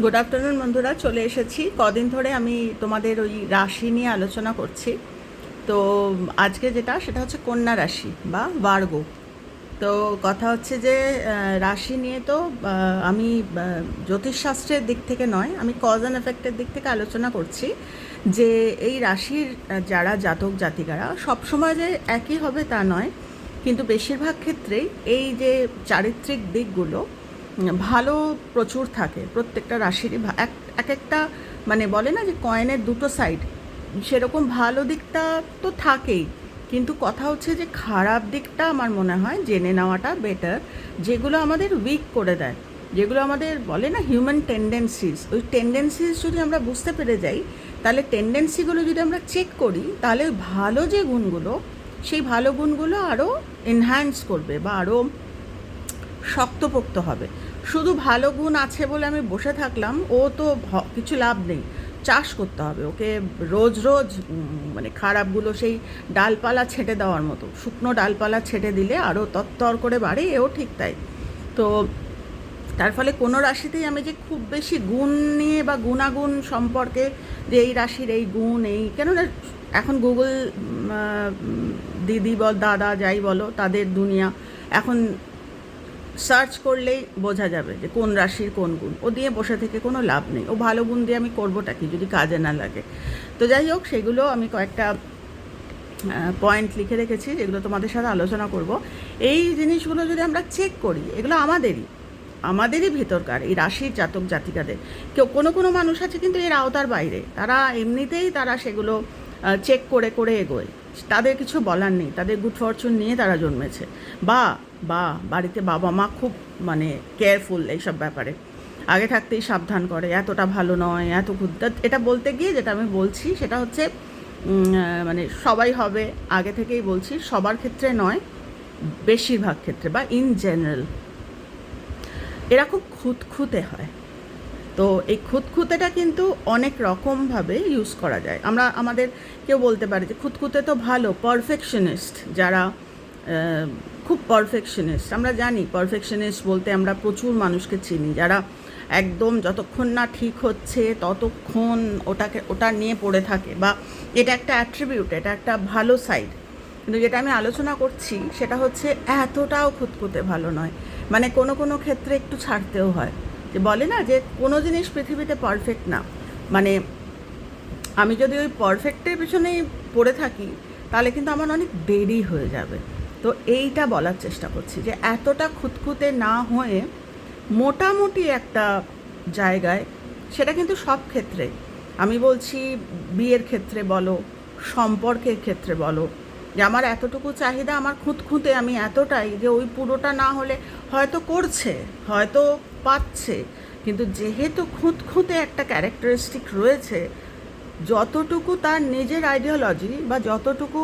Good afternoon বন্ধুরা। চলে এসেছি। কদিন ধরে আমি তোমাদের ওই রাশি নিয়ে আলোচনা করছি। তো আজকে যেটা, সেটা হচ্ছে কন্যা রাশি বা বার্গ তো কথা হচ্ছে যে রাশি নিয়ে তো আমি জ্যোতিষশাস্ত্রের দিক থেকে নয়, আমি কজ অ্যান্ড এফেক্টের দিক থেকে আলোচনা করছি যে, এই রাশির যারা জাতক জাতিকারা, সবসময় যে একই হবে তা নয়, কিন্তু বেশিরভাগ ক্ষেত্রেই এই যে চারিত্রিক দিকগুলো ভালো প্রচুর থাকে, প্রত্যেকটা রাশিরই এক এক একটা মানে বলে না যে কয়েনের দুটো সাইড সেরকম ভালো দিকটা তো থাকেই, কিন্তু কথা হচ্ছে যে খারাপ দিকটা আমার মনে হয় জেনে নেওয়াটা বেটার যেগুলো আমাদের উইক করে দেয়, যেগুলো আমাদের বলে না হিউম্যান টেন্ডেন্সিস ওই টেন্ডেন্সিস যদি আমরা বুঝতে পেরে যাই, তাহলে টেন্ডেন্সিগুলো যদি আমরা চেক করি, তাহলে ভালো যে গুণগুলো, সেই ভালো গুণগুলো আরও এনহ্যান্স করবে বা আরও শক্তপোক্ত হবে। শুধু ভালো গুণ আছে বলে আমি বসে থাকলাম। ও তো কিছু লাভ নেই। চাষ করতে হবে। ওকে রোজ রোজ মানে খারাপগুলো সেই ডালপালা ছেটে দেওয়ার মতো। শুকনো ডালপালা ছেটে দিলে আরও তত্তর করে বাড়ে, এও ঠিক তাই। তো তার ফলে কোনো রাশিতেই আমি যে খুব বেশি গুণ নিয়ে বা গুণাগুণ সম্পর্কে যে এই রাশির এই গুণ, এই কেননা এখন গুগল দিদি বল, দাদা যাই বলো, তাদের দুনিয়া। এখন সার্চ করলেই বোঝা যাবে যে কোন রাশির কোন গুণ। ও দিয়ে বসে থেকে কোনো লাভ নেই। ও ভালো গুণ দিয়ে আমি করবোটা কি যদি কাজে না লাগে। তো যাই হোক, সেগুলো আমি কয়েকটা পয়েন্ট লিখে রেখেছি যেগুলো তোমাদের সাথে আলোচনা করব। এই জিনিসগুলো যদি আমরা চেক করি, এগুলো আমাদেরই। আমাদেরই ভেতরকার, এই রাশির জাতক জাতিকাদের। কেউ, কোনো কোনো মানুষ আছে কিন্তু এর আওতার বাইরে। তারা এমনিতেই তারা সেগুলো চেক করে করে এগোয়। তাদের কিছু বলার নেই। তাদের গুড ফরচুন নিয়ে তারা জন্মেছে। বা বা বাড়িতে বাবা মা খুব মানে কেয়ারফুল এইসব ব্যাপারে। আগে থাকতেই সাবধান করে, এতটা ভালো নয়, এত ক্ষুদ্র এটা বলতে গিয়ে যেটা আমি বলছি সেটা হচ্ছে মানে সবাই হবে, আগে থেকেই বলছি সবার ক্ষেত্রে নয়, বেশিরভাগ ক্ষেত্রে বা ইন জেনারেল এরা খুব খুঁতখুঁতে হয়। তো এই খুঁতখুঁতেটা কিন্তু অনেক রকমভাবে ইউজ করা যায়। আমরা, আমাদের কেউ বলতে পারে যে খুঁতখুঁতে তো ভালো পারফেকশনিস্ট যারা খুব পারফেকশনিস্ট আমরা জানি পারফেকশনিস্ট বলতে আমরা প্রচুর মানুষকে চিনি, যারা একদম যতক্ষণ না ঠিক হচ্ছে, ততক্ষণ ওটাকে, ওটা নিয়ে পড়ে থাকে। বা এটা একটা অ্যাট্রিবিউট এটা একটা ভালো সাইড কিন্তু যেটা আমি আলোচনা করছি, সেটা হচ্ছে এতটাও খুঁতখুঁতে ভালো নয়। মানে কোনো কোনো ক্ষেত্রে একটু ছাড়তেও হয়। যে বলে না যে কোনো জিনিস পৃথিবীতে পারফেক্ট না। মানে আমি যদি ওই পারফেক্টের পিছনেই পড়ে থাকি, তাহলে কিন্তু আমার অনেক দেরি হয়ে যাবে। তো এইটা বলার চেষ্টা করছি যে এতটা খুঁতখুঁতে না হয়ে মোটামুটি একটা জায়গায়, সেটা কিন্তু সব ক্ষেত্রে। আমি বলছি বিয়ের ক্ষেত্রে বলো, সম্পর্কের ক্ষেত্রে বলো, যে আমার এতটুকু চাহিদা, আমার খুঁতখুঁতে আমি এতটাই যে ওই পুরোটা না হলে হয়তো করছে, হয়তো পাচ্ছে। কিন্তু যেহেতু খুঁতখুঁতে একটা ক্যারেক্টারিস্টিক রয়েছে, যতটুকু তার নিজের আইডিওলজি বা যতটুকু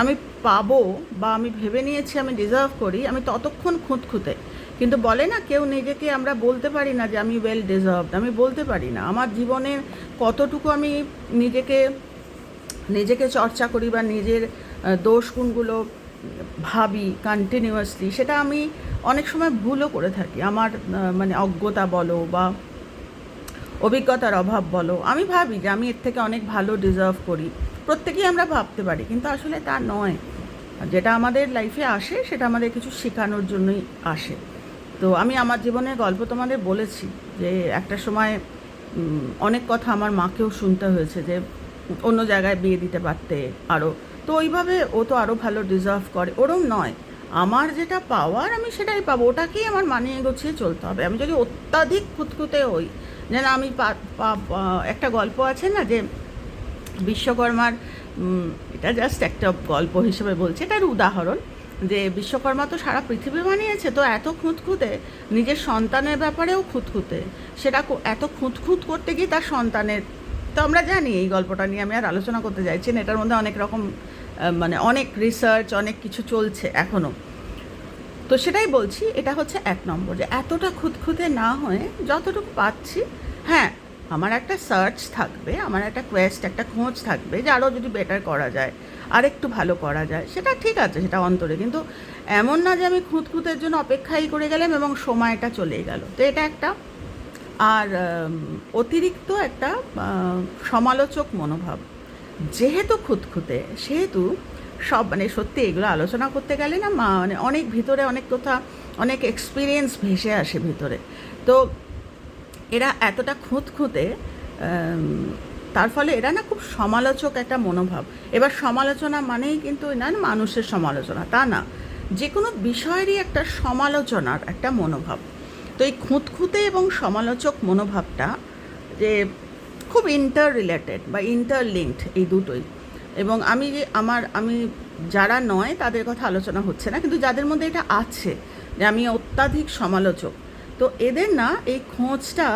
আমি পাবো বা আমি ভেবে নিয়েছি, আমি ডিজার্ভ করি, আমি ততক্ষণ খুঁতখুঁতে। কিন্তু বলে না, কেউ নিজেকে আমরা বলতে পারি না যে আমি ওয়েল ডিজার্ভড আমি বলতে পারি না। আমার জীবনের কতটুকু আমি নিজেকে নিজেকে চর্চা করি বা নিজের দোষ গুণগুলো ভাবি কন্টিনিউয়াসলি সেটা আমি অনেক সময় ভুলও করে থাকি। আমার মানে অজ্ঞতা বলো বা অভিজ্ঞতার অভাব বলো, আমি ভাবি যে আমি এর থেকে অনেক ভালো ডিজার্ভ করি। প্রত্যেকেই আমরা ভাবতে পারি, কিন্তু আসলে তা নয়। যেটা আমাদের লাইফে আসে, সেটা আমাদের কিছু শেখানোর জন্যই আসে। তো আমি আমার জীবনের গল্প তোমাদের বলেছি যে একটা সময় অনেক কথা আমার মাকেও শুনতে হয়েছে যে অন্য জায়গায় বিয়ে দিতে পারতে আরও তো ওইভাবে ও তো আরও ভালো ডিজার্ভ করে। ওরম নয়। আমার যেটা পাওয়ার আমি সেটাই পাবো। ওটাকেই আমার মানিয়ে গুছিয়ে চলতে হবে। আমি যদি অত্যাধিক খুঁতখুঁতে হই যে না আমি একটা গল্প আছে না যে বিশ্বকর্মার এটা জাস্ট একটা গল্প হিসেবে বলছে। এটার উদাহরণ যে বিশ্বকর্মা তো সারা পৃথিবী বানিয়েছে, তো এত খুঁতখুঁতে নিজের সন্তানের ব্যাপারেও খুঁতখুঁতে, সেটা এত খুঁতখুঁত করতে গিয়ে তার সন্তানের, তো আমরা জানি এই গল্পটা নিয়ে আমি আর আলোচনা করতে চাইছি না, এটার মধ্যে অনেক রকম মানে অনেক রিসার্চ অনেক কিছু চলছে এখনও তো সেটাই বলছি, এটা হচ্ছে এক নম্বর যে এতটা খুঁতখুঁতে না হয়ে যতটুকু পাচ্ছি হ্যাঁ আমার একটা সার্চ থাকবে, আমার একটা কোয়েস্ট একটা খোঁজ থাকবে যে আরও যদি বেটার করা যায় আর একটু ভালো করা যায়। সেটা ঠিক আছে, সেটা অন্তরে। কিন্তু এমন না যে আমি খুঁতখুঁতের জন্য অপেক্ষাই করে গেলাম এবং সময়টা চলে গেল। তো এটা একটা। আর অতিরিক্ত একটা সমালোচক মনোভাব। যেহেতু খুঁতখুঁতে, সেহেতু সব মানে সত্যি এগুলো আলোচনা করতে গেলে না মানে অনেক ভিতরে অনেক কথা অনেক এক্সপিরিয়েন্স ভেসে আসে ভিতরে। তো এরা এতটা খুঁতখুঁতে আম, তার ফলে এরা না খুব সমালোচক একটা মনোভাব। এবার সমালোচনা মানেই কিন্তু না মানুষের সমালোচনা তা না। যে কোনো বিষয়েরই একটা সমালোচনার একটা মনোভাব। তো এই খুঁতখুঁতে এবং সমালোচক মনোভাবটা যে খুব ইন্টার রিলেটেড বা ইন্টারলিঙ্কড এই দুটোই। এবং আমি যে আমার আমি যারা নয় তাদের কথা আলোচনা হচ্ছে না কিন্তু যাদের মধ্যে এটা আছে যে আমি অত্যাধিক সমালোচক তো এদের না এই খোঁজটা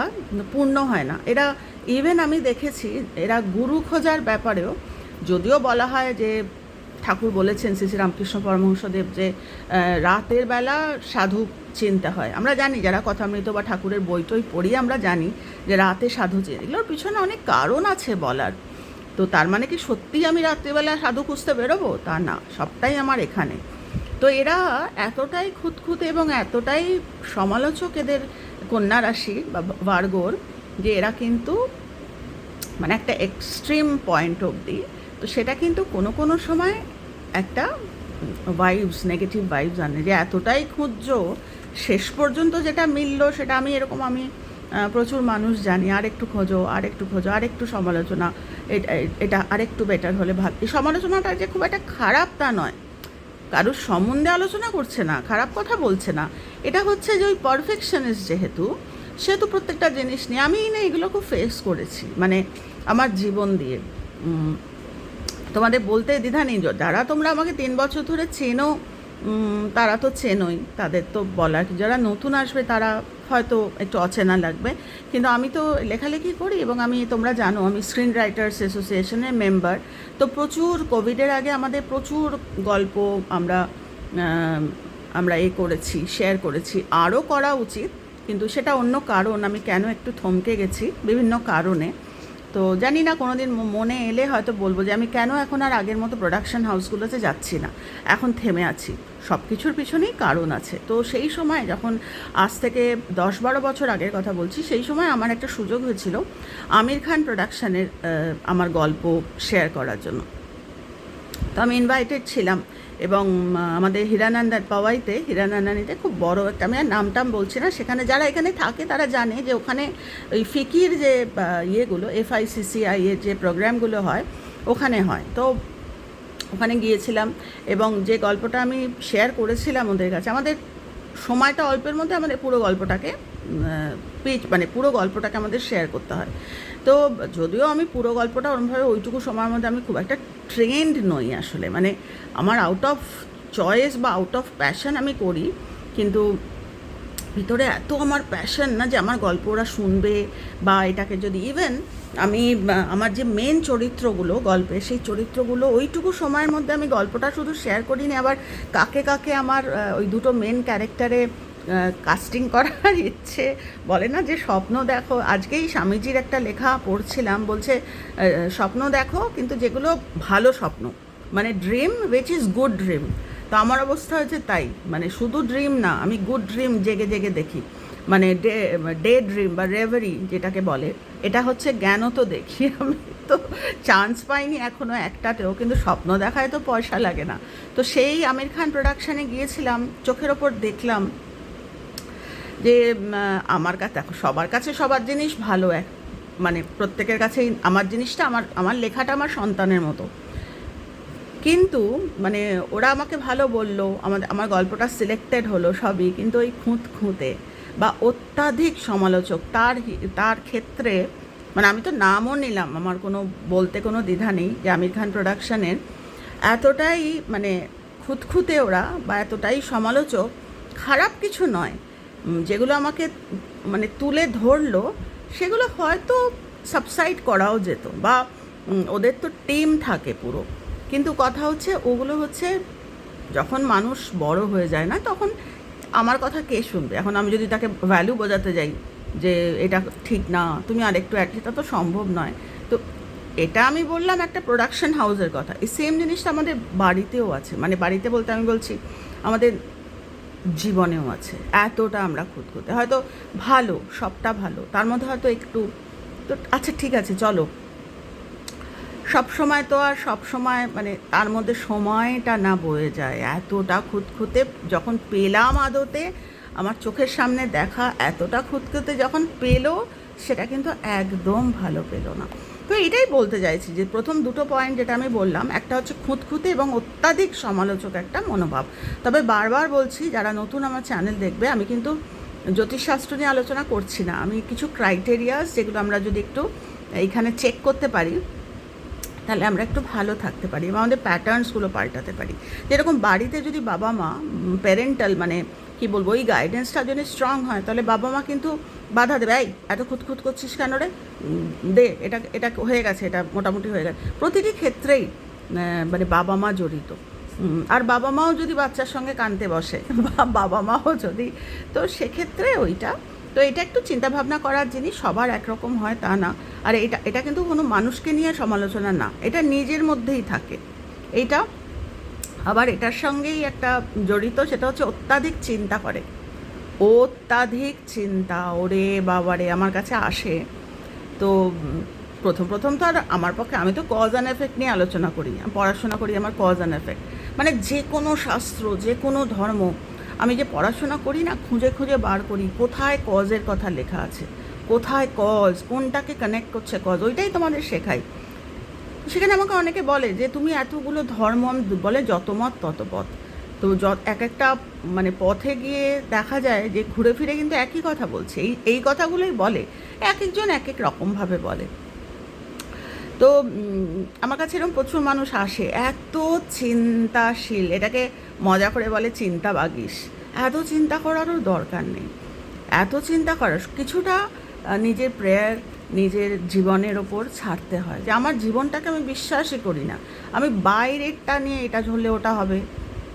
পূর্ণ হয় না। এরা ইভেন আমি দেখেছি, এরা গুরু খোঁজার ব্যাপারেও যদিও বলা হয় যে ঠাকুর বলেছেন শ্রী রামকৃষ্ণ পরমহংসদেব যে রাতের বেলা সাধু চিনতে হয়। আমরা জানি, যারা কথামৃত বা ঠাকুরের বই টই পড়ি, আমরা জানি যে রাতে সাধু চিনি এগুলোর পিছনে অনেক কারণ আছে বলার। তো তার মানে কি সত্যিই আমি রাত্রিবেলা সাধু খুঁজতে বেরোবো? তা না, সবটাই আমার এখানে। তো এরা এতটাই খুঁতখুঁতে এবং এতটাই সমালোচক এদের কন্যা রাশি বা ভার্গোর যে এরা কিন্তু মানে একটা এক্সট্রিম পয়েন্ট অবধি। তো সেটা কিন্তু কোনো কোনো সময় একটা ভাইবস নেগেটিভ ভাইবস আনে যে এতটাই ক্ষুদ্র, শেষ পর্যন্ত যেটা মিললো সেটা আমি এরকম আমি প্রচুর মানুষ জানি আর একটু খোঁজো আর একটু খোঁজো আর একটু সমালোচনা এটা এটা আরেকটু বেটার হলে ভালো। সমালোচনাটা যে খুব একটা খারাপ তা নয়। কারোর সম্বন্ধে আলোচনা করছে না, খারাপ কথা বলছে না। এটা হচ্ছে যে ওই পারফেকশনিস্ট যেহেতু, সেহেতু প্রত্যেকটা জিনিস নিয়ে আমি না এগুলো খুব ফেস করেছি। মানে আমার জীবন দিয়ে। তোমাদের বলতে দ্বিধা নেই যারা তোমরা আমাকে তিন বছর ধরে চেনো তারা তো চেনোই। তাদের তো বলার যারা নতুন আসবে তারা হয়তো একটু অচেনা লাগবে। কিন্তু আমি তো লেখালেখি করি এবং আমি, তোমরা জানো, আমি স্ক্রিন রাইটার্স অ্যাসোসিয়েশনের মেম্বার তো প্রচুর কোভিডের আগে আমাদের প্রচুর গল্প আমরা আমরা এ করেছি শেয়ার করেছি। আরও করা উচিত, কিন্তু সেটা অন্য কারণ। আমি কেন একটু থমকে গেছি বিভিন্ন কারণে। তো জানি না কোনো দিন মনে এলে হয়তো বলব যে আমি কেন এখন আর আগের মতো প্রোডাকশন হাউসগুলোতে যাচ্ছি না। এখন থেমে আছি। সব কিছুর পিছনেই কারণ আছে। তো সেই সময় যখন আজ থেকে দশ বারো বছর আগের কথা বলছি, সেই সময় আমার একটা সুযোগ হয়েছিল আমির খান প্রোডাকশানের আমার গল্প শেয়ার করার জন্য। তো আমি ইনভাইটেড ছিলাম এবং আমাদের হীরানন্দার পাওয়াইতে, হীরানন্দানিতে খুব বড় একটা, আমি আর নাম টাম বলছি না, সেখানে যারা এখানে থাকে তারা জানে যে ওখানে ওই ফিকির যে ইয়েগুলো এফআইসিসিআই এর যে প্রোগ্রামগুলো হয়, ওখানে হয়। তো ওখানে গিয়েছিলাম এবং যে গল্পটা আমি শেয়ার করেছিলাম ওদের কাছে, আমাদের সময়টা অল্পের মধ্যে আমাদের পুরো গল্পটাকে পিচ মানে পুরো গল্পটাকে আমাদের শেয়ার করতে হয়। তো যদিও আমি পুরো গল্পটা ওরমভাবে ওইটুকু সময়ের মধ্যে আমি খুব একটা ট্রেন্ড নই আসলে। মানে আমার আউট অফ চয়েস বা আউট অফ প্যাশন আমি করি, কিন্তু ভিতরে এত আমার প্যাশন না যে আমার গল্প ওরা শুনবে বা এটাকে যদি ইভেন আমি আমার যে মেন চরিত্রগুলো গল্পে, সেই চরিত্রগুলো ওইটুকু সময়ের মধ্যে আমি গল্পটা শুধু শেয়ার করিনি, আবার কাকে কাকে আমার ওই দুটো মেন ক্যারেক্টারে কাস্টিং করার ইচ্ছে বলে না যে স্বপ্ন দেখো। আজকেই স্বামীজির একটা লেখা পড়ছিলাম, বলছে স্বপ্ন দেখো কিন্তু যেগুলো ভালো স্বপ্ন মানে dream which is good dream তো আমার অবস্থা হয়েছে তাই মানে শুধু ড্রিম না, আমি গুড ড্রিম জেগে জেগে দেখি। মানে ডে ডে ড্রিম বা রেভারি যেটাকে বলে, এটা হচ্ছে জ্ঞানও তো দেখি আমি। তো চান্স পাইনি এখনও একটাতেও, কিন্তু স্বপ্ন দেখায় তো পয়সা লাগে না। তো সেই আমির খান প্রোডাকশানে গিয়েছিলাম, চোখের ওপর দেখলাম যে আমার কাছে, দেখো, সবার কাছে সবার জিনিস ভালো এক মানে প্রত্যেকের কাছেই আমার জিনিসটা, আমার আমার লেখাটা আমার সন্তানের মতো। কিন্তু মানে ওরা আমাকে ভালো বলল আমার আমার গল্পটা সিলেক্টেড হলো সবই, কিন্তু ওই খুঁত খুঁতে বা অত্যাধিক সমালোচক, তার তার ক্ষেত্রে মানে আমি তো নামও নিলাম, আমার কোনো বলতে কোনো দ্বিধা নেই যে আমির খান প্রোডাকশনের, এতটাই মানে খুঁতখুঁতে ওরা বা এতটাই সমালোচক, খারাপ কিছু নয়। যেগুলো আমাকে মানে তুলে ধরলো, সেগুলো হয়তো সাবসাইড করাও যেত বা ওদের তো টিম থাকে পুরো। কিন্তু কথা হচ্ছে, ওগুলো হচ্ছে যখন মানুষ বড় হয়ে যায় না, তখন আমার কথা কে শুনবে? এখন আমি যদি তাকে ভ্যালু বোঝাতে যাই যে এটা ঠিক না, তুমি আরেকটু অ্যাড এটা তো সম্ভব নয়। তো এটা আমি বললাম একটা প্রোডাকশন হাউসের কথা। এই সেম জিনিসটা আমাদের বাড়িতেও আছে। মানে বাড়িতে বলতে আমি বলছি, আমাদের জীবনেও আছে। এতটা আমরা খুঁতখুঁতে হয়তো ভালো, সবটা ভালো। তার মধ্যে হয়তো একটু, তো আচ্ছা ঠিক আছে, চলো। সব সময় তো আর সব সময় মানে তার মধ্যে সময়টা না বয়ে যায়। এতটা খুঁতখুঁতে যখন পেলাম আদতে, আমার চোখের সামনে দেখা এতটা খুঁতখুঁতে যখন পেল, সেটা কিন্তু একদম ভালো পেল না। তো এটাই বলতে চাইছি যে প্রথম দুটো পয়েন্ট যেটা আমি বললাম, একটা হচ্ছে খুঁতখুঁতে এবং অত্যাধিক সমালোচক একটা মনোভাব। তবে বারবার বলছি, যারা নতুন আমার চ্যানেল দেখবে, আমি কিন্তু জ্যোতিষশাস্ত্র নিয়ে আলোচনা করছি না। আমি কিছু ক্রাইটেরিয়াস যেগুলো আমরা যদি একটু এইখানে চেক করতে পারি, তাহলে আমরা একটু ভালো থাকতে পারি এবং আমাদের প্যাটার্নসগুলো পাল্টাতে পারি। যেরকম বাড়িতে যদি বাবা মা প্যারেন্টাল মানে কি বলব ওই গাইডেন্সটা যদি স্ট্রং হয়। তাহলে বাবা মা কিন্তু বাধা দেবে, এই, এত খুঁতখুত করছিস কেন রে? দে, এটা এটা হয়ে গেছে, এটা মোটামুটি হয়ে গেছে। প্রতিটি ক্ষেত্রেই মানে বাবা মা জড়িত। আর বাবা মাও যদি বাচ্চার সঙ্গে কানতে বসে, বা বাবা মাও যদি, তো সেক্ষেত্রে ওইটা, তো এটা একটু চিন্তা ভাবনা করার জিনিস সবার একরকম হয়, তা না। আর এটা এটা কিন্তু কোনো মানুষকে নিয়ে সমালোচনা না, এটা নিজের মধ্যেই থাকে। এইটা আবার এটার সঙ্গেই একটা জড়িত, সেটা হচ্ছে অত্যাধিক চিন্তা করে। অত্যাধিক চিন্তা, ওরে বাবারে আমার কাছে আসে। তো প্রথম প্রথম তো আর আমার পক্ষে, আমি তো কজ অ্যান্ড এফেক্ট নিয়ে আলোচনা করি পড়াশোনা করি আমার কজ অ্যান্ড এফেক্ট মানে যে কোনো শাস্ত্র, যে কোনো ধর্ম, আমি যে পড়াশোনা করি না, খুঁজে খুঁজে বার করি, কোথায় কজের কথা লেখা আছে, কোথায় কজ কোনটাকে কানেক্ট করছে কজ ওইটাই তোমাদের শেখাই। সেখানে আমাকে অনেকে বলে যে, তুমি এতগুলো ধর্ম বলে, যত মত, তত পথ। তো এক একটা মানে পথে গিয়ে দেখা যায় যে, ঘুরে ফিরে কিন্তু একই কথা বলছে। এই এই কথাগুলোই বলে এক একজন এক এক রকমভাবে বলে। তো আমার কাছে এরকম প্রচুর মানুষ আসে, এত চিন্তাশীল। এটাকে মজা করে বলে চিন্তা বাগিস। এত চিন্তা করারও দরকার নেই। এত চিন্তা করার, কিছুটা নিজের প্রেয়ার নিজের জীবনের ওপর ছাড়তে হয়। যে আমার জীবনটাকে আমি বিশ্বাসই করি না। আমি বাইরেরটা নিয়ে এটা হলে ওটা হবে,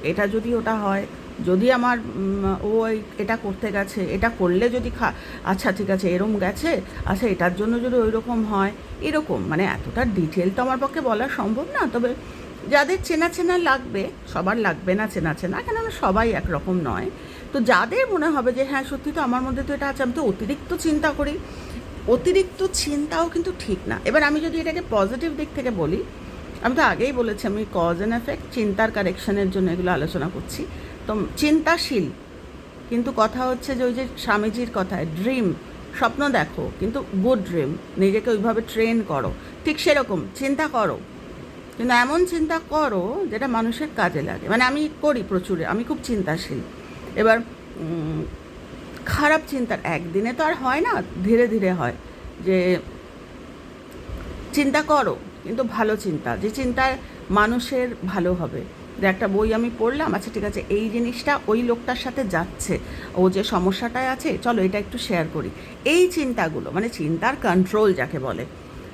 এটা যদি ওটা হয়, যদি আমার ও এটা করতে গেছে, এটা করলে যদি খা আচ্ছা ঠিক আছে, এরম গেছে আচ্ছা এটার জন্য যদি ওই রকম হয়, এরকম। মানে এতটা ডিটেল তো আমার পক্ষে বলা সম্ভব না। তবে যাদের চেনা চেনা লাগবে, সবার লাগবে না চেনা চেনা, কেননা সবাই একরকম নয়। তো যাদের মনে হবে যে হ্যাঁ সত্যি তো আমার মধ্যে তো এটা আছে, আমি তো অতিরিক্ত চিন্তা করি। অতিরিক্ত চিন্তাও কিন্তু ঠিক না। এবার আমি যদি এটাকে পজিটিভ দিক থেকে বলি, আমি তো আগেই বলেছি, আমি কজ অ্যান্ড এফেক্ট চিন্তার কারেকশনের জন্য এগুলো আলোচনা করছি। তো চিন্তাশীল, কিন্তু কথা হচ্ছে যে ওই যে স্বামীজির কথায় ড্রিম স্বপ্ন দেখো, কিন্তু গুড ড্রিম নিজেকে ওইভাবে ট্রেন করো। ঠিক সেরকম, চিন্তা করো। কিন্তু এমন চিন্তা করো যেটা মানুষের কাজে লাগে। মানে আমি করি প্রচুর, আমি খুব চিন্তাশীল। এবার খারাপ চিন্তার, একদিনে তো আর হয় না, ধীরে ধীরে হয়। যে চিন্তা করো, কিন্তু ভালো চিন্তা। যে চিন্তায় মানুষের ভালো হবে। যে একটা বই আমি পড়লাম আচ্ছা ঠিক আছে, এই জিনিসটা ওই লোকটার সাথে যাচ্ছে। ও যে সমস্যাটায় আছে, চলো এটা একটু শেয়ার করি। এই চিন্তাগুলো মানে চিন্তার কন্ট্রোল যাকে বলে।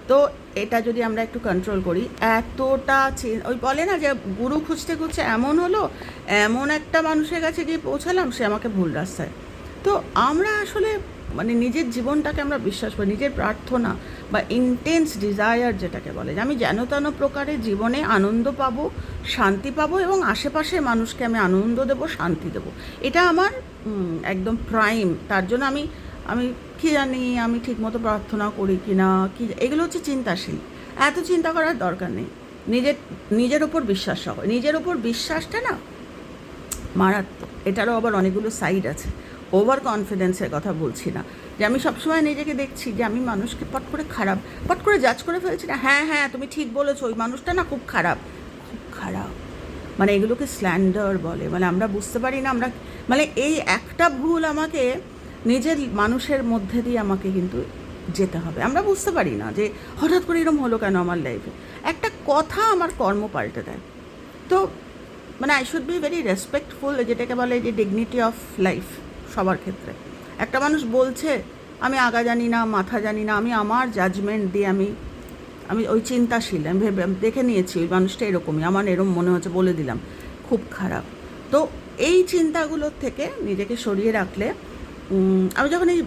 তো এটা যদি আমরা একটু কন্ট্রোল করি, এতটা ওই বলে না যে গুরু খুঁজতে খুঁজতে এমন হলো, এমন একটা মানুষের কাছে গিয়ে পৌঁছালাম, সে আমাকে ভুল রাস্তায়। তো আমরা আসলে মানে নিজের জীবনটাকে আমরা বিশ্বাস করি, নিজের প্রার্থনা বা ইন্টেন্স ডিজায়ার যেটাকে বলে যে আমি যেন তেন প্রকারে জীবনে আনন্দ পাবো, শান্তি পাবো এবং আশেপাশের মানুষকে আমি আনন্দ দেবো, শান্তি দেবো। এটা আমার একদম প্রাইম তার জন্য আমি আমি কী জানি আমি ঠিকমতো প্রার্থনা করি কি না কি, এগুলো হচ্ছে চিন্তাশীল। এত চিন্তা করার দরকার নেই। নিজের নিজের ওপর বিশ্বাস রাখো। নিজের ওপর বিশ্বাসটা না মারাত্মক। এটারও আবার অনেকগুলো সাইড আছে। ওভার কনফিডেন্সের কথা বলছি না। যে আমি সবসময় নিজেকে দেখছি যে আমি মানুষকে পট করে খারাপ, পট করে জাজ করে ফেলছি না হ্যাঁ হ্যাঁ তুমি ঠিক বলেছ, ওই মানুষটা না খুব খারাপ। খুব খারাপ। মানে এগুলোকে স্ল্যান্ডার বলে। মানে আমরা বুঝতে পারি না, আমরা মানে এই একটা ভুল আমাকে নিজের মানুষের মধ্যে দিয়ে আমাকে কিন্তু যেতে হবে। আমরা বুঝতে পারি না যে হঠাৎ করে এরকম হলো কেন আমার লাইফে একটা কথা আমার কর্ম পাল্টে দেয়। তো মানে I should be very respectful যেটাকে বলে যে ডিগনিটি অফ লাইফ সবার ক্ষেত্রে। একটা মানুষ বলছে, আমি আগা জানি না, মাথা জানি না, আমি আমার জাজমেন্ট দিয়ে আমি আমি ওই চিন্তাশীল, আমি ভেবে দেখে নিয়েছি ওই মানুষটা এরকমই, আমার এরকম মনে হচ্ছে বলে দিলাম। খুব খারাপ। তো এই চিন্তাগুলোর থেকে নিজেকে সরিয়ে রাখলে আমি যখন এই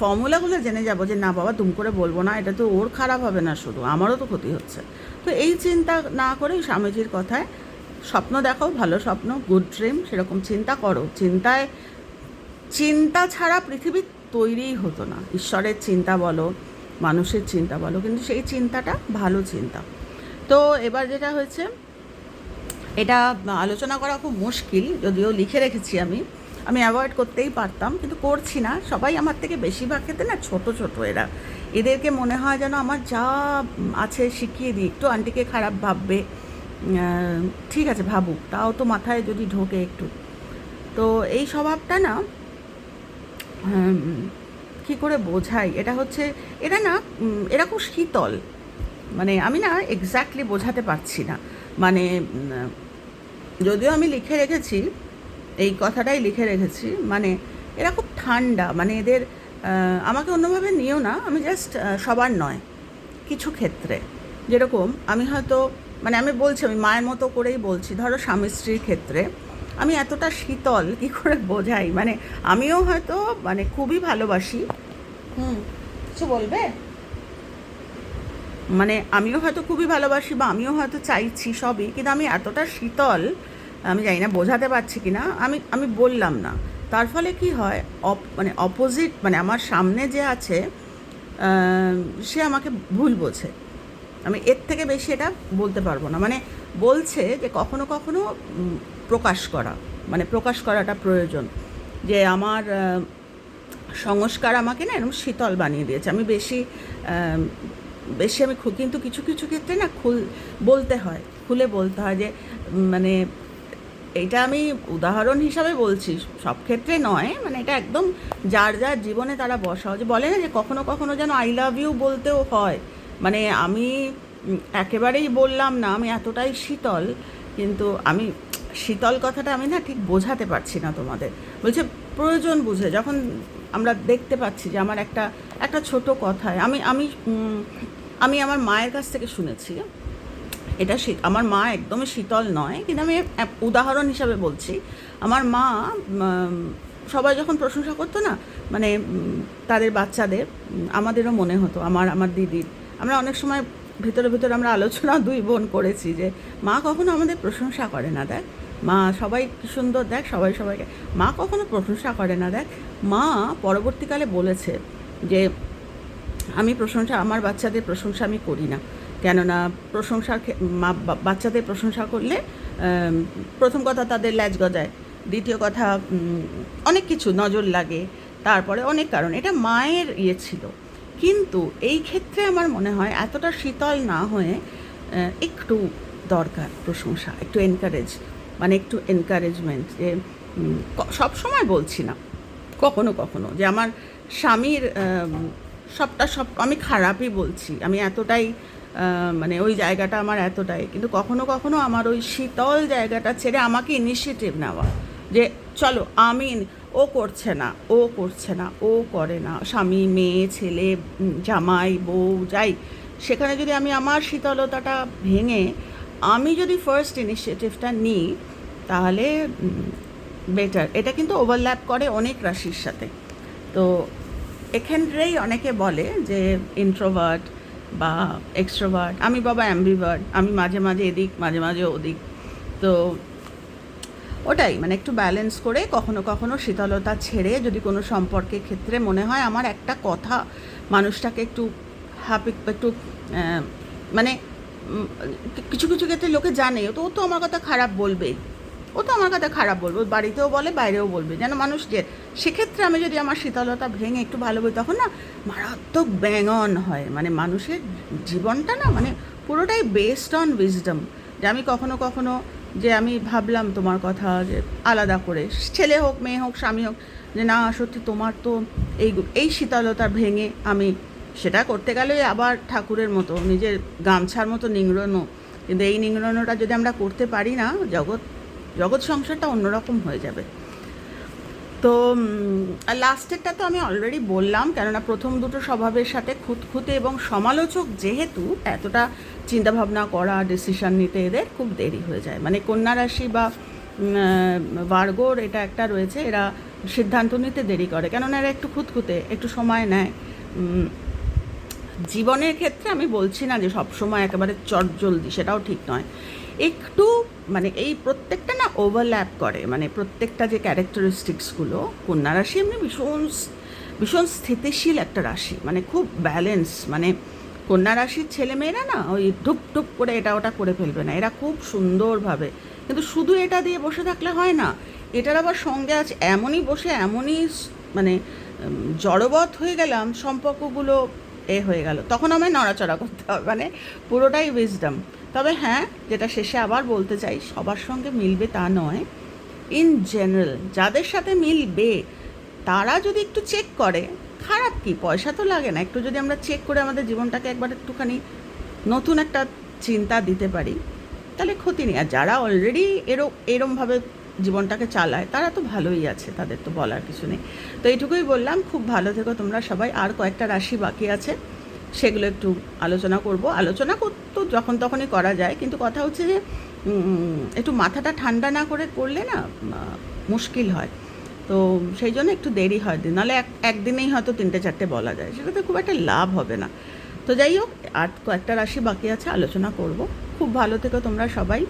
ফর্মুলাগুলো জেনে যাব যে, না বাবা তুম করে বলব না, এটা তো ওর খারাপ হবে না শুধু, আমারও তো ক্ষতি হচ্ছে। তো এই চিন্তা না করে স্বামীজির কথায়, স্বপ্ন দেখো ভালো স্বপ্ন গুড ড্রিম সেরকম চিন্তা করো। চিন্তায় চিন্তা ছাড়া পৃথিবী তৈরিই হতো না। ঈশ্বরের চিন্তা বলো, মানুষের চিন্তা বলো, কিন্তু সেই চিন্তাটা ভালো চিন্তা। তো এবার যেটা হয়েছে, এটা আলোচনা করা খুব মুশকিল, যদিও লিখে রেখেছি আমি। আমি অ্যাভয়েড করতেই পারতাম, কিন্তু করছি না। সবাই আমার থেকে বেশিরভাগ ক্ষেত্রে না ছোট ছোট এরা। এদেরকে মনে হয় যেন আমার যা আছে শিখিয়ে দিই। একটু আন্টিকে খারাপ ভাববে ঠিক আছে, ভাবুক। তাও তো মাথায় যদি ঢোকে একটু। তো এই স্বভাবটা না কি করে বোঝাই? এটা হচ্ছে, এটা না এরা খুব শীতল। মানে আমি না এক্স্যাক্টলি বোঝাতে পারছি না। মানে যদিও আমি লিখে রেখেছি, এই কথাটাই লিখে রেখেছি মানে এরা খুব ঠান্ডা। মানে এদের আমাকে অন্যভাবে নিও না, আমি জাস্ট সবার নয়, কিছু ক্ষেত্রে। যেরকম আমি হয়তো মানে আমি বলছি, আমি মায়ের মতো করেই বলছি, ধরো স্বামী স্ত্রীর ক্ষেত্রে আমি এতটা শীতল, কি করে বোঝাই? মানে আমিও হয়তো মানে খুবই ভালোবাসি। হুম, কিছু বলবে? মানে আমিও হয়তো খুবই ভালোবাসি বা আমিও হয়তো চাইছি সবই, কিন্তু আমি এতটা শীতল, আমি জানি না বোঝাতে পারছি কি না আমি আমি বললাম না। তার ফলে কি হয়, অপ মানে অপোজিট মানে আমার সামনে যে আছে সে আমাকে ভুল বোঝে। আমি এর থেকে বেশি এটা বলতে পারব না। মানে বলছে যে কখনো কখনো প্রকাশ করা মানে প্রকাশ করাটা প্রয়োজন। যে আমার সংস্কার আমাকে না এরকম শীতল বানিয়ে দিয়েছে। আমি বেশি বেশি আমি কিন্তু কিছু কিছু ক্ষেত্রে না খুল, বলতে হয়, খুলে বলতে হয় যে মানে এটা আমি উদাহরণ হিসাবে বলছি, সব ক্ষেত্রে নয়। মানে এটা একদম যার যার জীবনে তারা বসা যে বলে না যে কখনো কখনো যেন আই লাভ ইউ বলতেও হয়। মানে আমি একেবারেই বললাম না, আমি এতটাই শীতল, কিন্তু আমি, শীতল কথাটা আমি না ঠিক বোঝাতে পারছি না তোমাদের। বলছে, প্রয়োজন বুঝে, যখন আমরা দেখতে পাচ্ছি যে আমার একটা একটা ছোট কথায় আমি আমি আমি আমার মায়ের কাছ থেকে শুনেছি, এটা শীত, আমার মা একদমই শীতল নয়, কিন্তু আমি উদাহরণ হিসাবে বলছি, আমার মা সবাই যখন প্রশংসা করতো না মানে তাদের বাচ্চাদের আমাদেরও মনে হতো, আমার আমার দিদির আমরা অনেক সময় ভিতরে ভিতরে আমরা আলোচনা দুই বোন করেছি যে, মা কখনো আমাদের প্রশংসা করে না, দেখ। মা সবাই কি সুন্দর, দেখ, সবাই সবাইকে। মা কখনো প্রশংসা করে না, দেখ। মা পরবর্তীকালে বলেছে যে, আমি প্রশংসা, আমার বাচ্চাদের প্রশংসা আমি করি না। কেননা প্রশংসার মা বাচ্চাদের প্রশংসা করলে প্রথম কথা তাদের ল্যাজ গজায়। দ্বিতীয় কথা অনেক কিছু নজর লাগে। তারপরে অনেক কারণ। এটা মায়ের ইয়ে ছিল। কিন্তু এই ক্ষেত্রে আমার মনে হয় এতটা শীতল না হয়ে একটু দরকার প্রশংসা একটু এনকারেজ মানে একটু এনকারেজমেন্ট যে উম, ক- সবসময় বলছি না কখনো কখনো যে আমার স্বামীর সবটা সব আমি খারাপই বলছি আমি এতটাই মানে ওই জায়গাটা আমার এতটাই কিন্তু কখনো কখনো আমার ওই শীতল জায়গাটা ছেড়ে আমাকে ইনিশিয়েটিভ নেওয়া যে চলো আমি ও করছে না, ও করছে না, ও করে না। স্বামী, মেয়ে, ছেলে জামাই, বউ, যাই। সেখানে যদি আমি আমার শীতলতাটা ভেঙে আমি যদি ফার্স্ট ইনিশিয়েটিভটা নিই, তাহলে বেটার এটা কিন্তু ওভারল্যাপ করে অনেক রাশির সাথে। তো এক্ষেত্রেই অনেকে বলে যে ইন্ট্রোভার্ট বা এক্সট্রোভার্ট আমি বাবা অ্যাম্বিভার্ট আমি মাঝে মাঝে এদিক, মাঝে মাঝে ওদিক। তো ওটাই মানে একটু ব্যালেন্স করে কখনো কখনো শীতলতা ছেড়ে যদি কোনো সম্পর্কের ক্ষেত্রে মনে হয় আমার একটা কথা মানুষটাকে একটু হ্যাপি একটু মানে কিছু কিছু ক্ষেত্রে লোকে জানে তো, ও তো আমার কথা খারাপ বলবেই ও তো আমার কথা খারাপ বলবে। বাড়িতেও বলে, বাইরেও বলবে। যেন মানুষ যে, সেক্ষেত্রে আমি যদি আমার শীতলতা ভেঙে একটু ভালো বলি, তখন না মারাত্মক ব্যাঙন হয়। মানে মানুষের জীবনটা না মানে পুরোটাই বেসড অন উইজডম যে আমি কখনো কখনো যে আমি ভাবলাম তোমার কথা যে আলাদা করে। ছেলে হোক, মেয়ে হোক, স্বামী হোক, যে না, সত্যি তোমার তো এই এই শীতলতা ভেঙে আমি সেটা করতে গেলেই আবার ঠাকুরের মতো, নিজের গামছার মতো নিংড়নো। কিন্তু এই নিংড়নোটা যদি আমরা করতে পারি না, জগৎ জগৎ সংসারটা অন্যরকম হয়ে যাবে। তো লাস্টেরটা তো আমি অলরেডি বললাম, কেননা প্রথম দুটো স্বভাবের সাথে খুঁতখুঁতে এবং সমালোচক যেহেতু, এতটা চিন্তাভাবনা করা ডিসিশন নিতে এদের খুব দেরি হয়ে যায়। মানে কন্যা রাশি বা ভার্গোর এটা একটা রয়েছে, এরা সিদ্ধান্ত নিতে দেরি করে, কেননা এরা একটু খুঁতখুঁতে, একটু সময় নেয়। জীবনের ক্ষেত্রে আমি বলছি না যে সব সময় একেবারে চটজলদি, সেটাও ঠিক নয়। একটু মানে এই প্রত্যেকটা না ওভারল্যাপ করে মানে প্রত্যেকটা যে ক্যারেক্টারিস্টিক্সগুলো কন্যা রাশি এমনি ভীষণ ভীষণ স্থিতিশীল একটা রাশি মানে খুব ব্যালেন্স মানে কন্যা রাশির ছেলেমেয়েরা না ওই ধুপ ধুপ করে এটা ওটা করে ফেলবে না, এরা খুব সুন্দরভাবে, কিন্তু শুধু এটা দিয়ে বসে থাকলে হয় না, এটার আবার সঙ্গে আছে এমনই বসে, এমনই মানে জড়বৎ হয়ে গেলাম, সম্পর্কগুলো এ হয়ে গেল, তখন আমায় নড়াচড়া করতে হবে মানে পুরোটাই উইজডম তবে হ্যাঁ যেটা শেষে আবার বলতে চাই, সবার সঙ্গে মিলবে তা নয়। ইন জেনারেল যাদের সাথে মিলবে, তারা যদি একটু চেক করে, খারাপ কি? পয়সা তো লাগে না। একটু যদি আমরা চেক করে আমাদের জীবনটাকে একবার একটুখানি নতুন একটা চিন্তা দিতে পারি, তাহলে ক্ষতি নেই। আর যারা অলরেডি এরম এরমভাবে জীবনটাকে চালায়, তারা তো ভালোই আছে, তাদের তো বলার কিছু নেই। তো এইটুকুই বললাম। খুব ভালো থেকো তোমরা সবাই। আর কয়েকটা রাশি বাকি আছে। সেগুলো একটু আলোচনা করব। আলোচনা তো যখন তখনই করা যায়, কিন্তু কথা হচ্ছে যে একটু মাথাটা ঠান্ডা না করে করলে না মুশকিল হয়। তো সেই জন্য একটু দেরি হয়। দিন নাহলে এক, একদিনেই হয়তো তিনটে, চারটে বলা যায়। সেটাতে খুব একটা লাভ হবে না। তো যাই হোক, আর কয়েকটা রাশি বাকি আছে, আলোচনা করব। খুব ভালো থেকো তোমরা সবাই।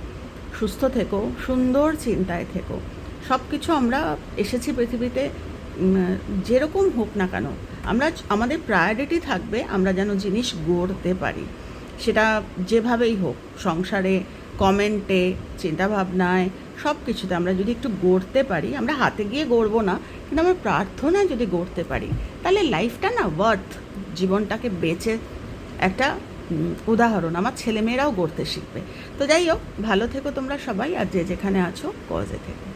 সুস্থ থেকো, সুন্দর চিন্তায় থেকো। সব কিছু আমরা এসেছি পৃথিবীতে যেরকম হোক না কেন আমরা আমাদের প্রায়োরিটি থাকবে আমরা যেন জিনিস গড়তে পারি। সেটা যেভাবেই হোক, সংসারে কমেন্টে চিন্তাভাবনায় সব কিছুতে আমরা যদি একটু গড়তে পারি, আমরা হাতে গিয়ে গড়বো না, কিন্তু আমরা প্রার্থনায় যদি গড়তে পারি, তাহলে লাইফটা না ওয়ার্থ জীবনটাকে বেঁচে একটা উদাহরণ আমার ছেলেমেয়েরাও গড়তে শিখবে। তো যাই হোক, ভালো থেকো তোমরা সবাই, আর যে যেখানে আছো কজে থেকো।